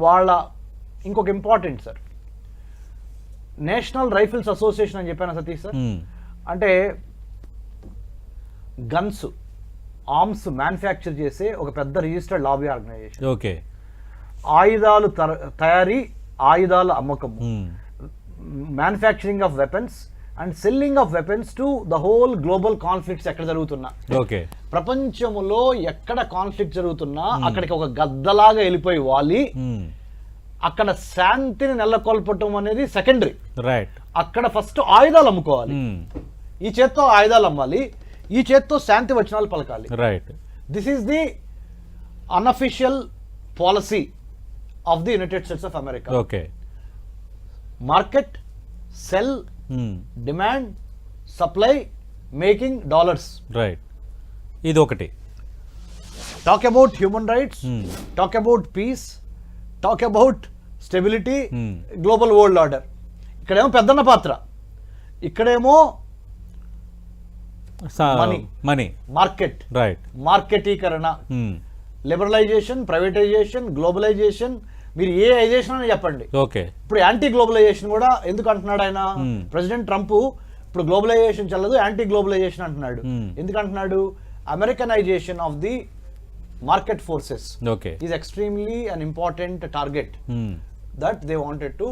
వాళ్ళ ఇంకొక important sir National Rifles Association అని చెప్పాను సతీష్ సార్ మ్మ్. అంటే గన్స్ ఆర్మ్స్ మ్యానుఫ్యాక్చర్ చేసే ఒక పెద్ద రిజిస్టర్డ్ లాబీ ఆర్గనైజేషన్ ఓకే. ఆయుధాలు తయారీ ఆయుధాల అమ్మకము. మ్మ్. Manufacturing of weapons and selling of weapons to the whole global conflicts ఎక్కడ జరుగుతున్నా. ఓకే. ప్రపంచంలో ఎక్కడ కాన్ఫ్లిక్ట్ జరుగుతున్నా అక్కడికి ఒక గద్దలాగా వెళ్ళిపోయి వాలి. మ్మ్. అక్కడ శాంతిని నెలకొల్పటం అనేది సెకండరీ. రైట్ అక్కడ ఫస్ట్ ఆయుధాలు అమ్ముకోవాలి. మ్మ్. ఈ చేత్తో ఆయుధాలు అమ్మాలి. ఈ చేత్తో శాంతి వచనాలు పలకాలి. Right this is the unofficial policy of the United States of America okay market sell. Demand supply making dollars right ఇది ఒకటి talk about human rights. Talk about peace talk about stability. Global world order ఇక్కడేమో పెద్దన్న పాత్ర. ఇక్కడేమో Money. Money market right మార్కెటీకరణ. Liberalisation privatisation globalisation మీరు ఏ ఐజేషన్ అని చెప్పండి ఓకే ఇప్పుడు యాంటీ గ్లోబలైజేషన్ కూడా ఎందుకు అంటున్నాడు ఆయన. ప్రెసిడెంట్ ట్రంప్ ఇప్పుడు గ్లోబలైజేషన్ చల్లదు యాంటీ గ్లోబలైజేషన్ అంటున్నాడు. ఎందుకు అంటున్నాడు Americanisation of the market forces okay is extremely an important target. That they wanted to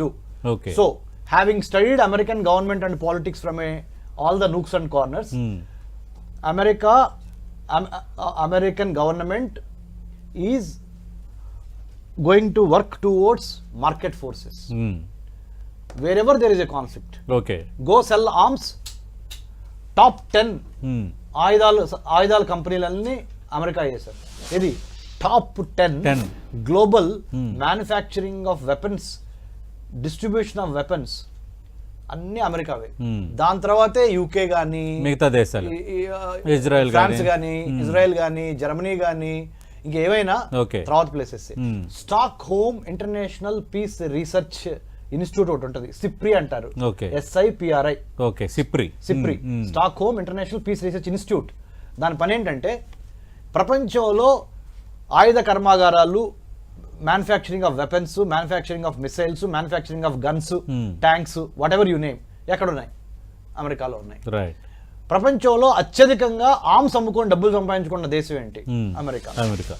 do okay so having studied American government and politics from a all the nooks and corners. America American government is going to work towards market forces. Wherever there is a conflict okay go sell arms top ten. ఆయుధాలు ఆయుధాల కంపెనీలన్నీ America చేశారు ఇది top ten 10. Global. Manufacturing of weapons distribution of weapons అన్ని అమెరికావే Hmm. దాని తర్వాతే UK కానీ మిగతా దేశాలు ఇజ్రాయెల్ ఫ్రాన్స్ గానీ. కానీ. ఇజ్రాయెల్ కానీ జర్మనీ కానీ Okay. తర్వాత places. Stockholm International Peace Research Institute ఒకటి ఉంటుంది సిప్రి అంటారు. SIPRI okay SIPRI SIPRI. Stockholm International Peace Research Institute దాని పని ఏంటంటే ప్రపంచంలో ఆయుధ కర్మాగారాలు manufacturing of weapons manufacturing of missiles manufacturing of guns. Tanks whatever you name ఎక్కడ ఉన్నాయి అమెరికాలో ఉన్నాయి రైట్ ప్రపంచంలో అత్యధికంగా ఆర్మ్స్ అమ్ముకొని డబ్బులు సంపాదించుకున్న దేశం ఏంటి. అమెరికా. అమెరికా.